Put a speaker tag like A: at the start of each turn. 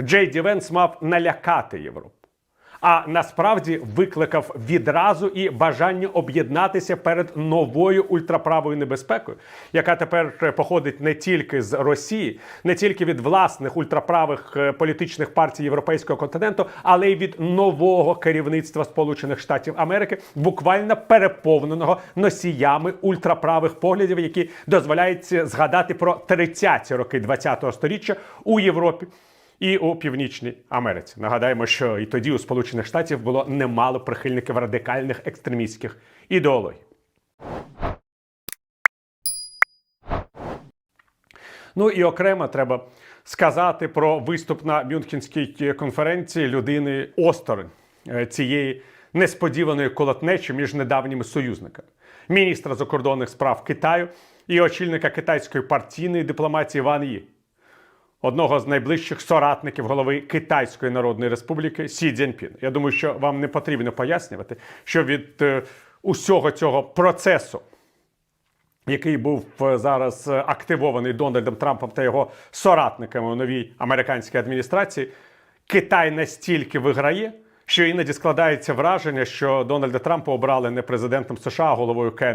A: Джей Ді Венс мав налякати Європу. А насправді викликав відразу і бажання об'єднатися перед новою ультраправою небезпекою, яка тепер походить не тільки з Росії, не тільки від власних ультраправих е, політичних партій європейського континенту, але й від нового керівництва Сполучених Штатів Америки, буквально переповненого носіями ультраправих поглядів, які дозволяють згадати про 30-ті роки 20-го сторіччя у Європі і у Північній Америці. Нагадаємо, що і тоді у Сполучених Штатів було немало прихильників радикальних екстремістських ідеологій. Ну і окремо треба сказати про виступ на Мюнхенській конференції людини осторонь е, цієї несподіваної колотнечі між недавніми союзниками міністра закордонних справ Китаю і очільника китайської партійної дипломатії Ван Ї одного з найближчих соратників голови Китайської Народної Республіки Сі Цзіньпін. Я думаю, що вам не потрібно пояснювати, що від е, усього цього процесу, який був е, зараз е, активований Дональдом Трампом та його соратниками у новій американській адміністрації, Китай настільки виграє. Що іноді складається враження, що Дональда Трампа обрали не президентом США, а головою КНР.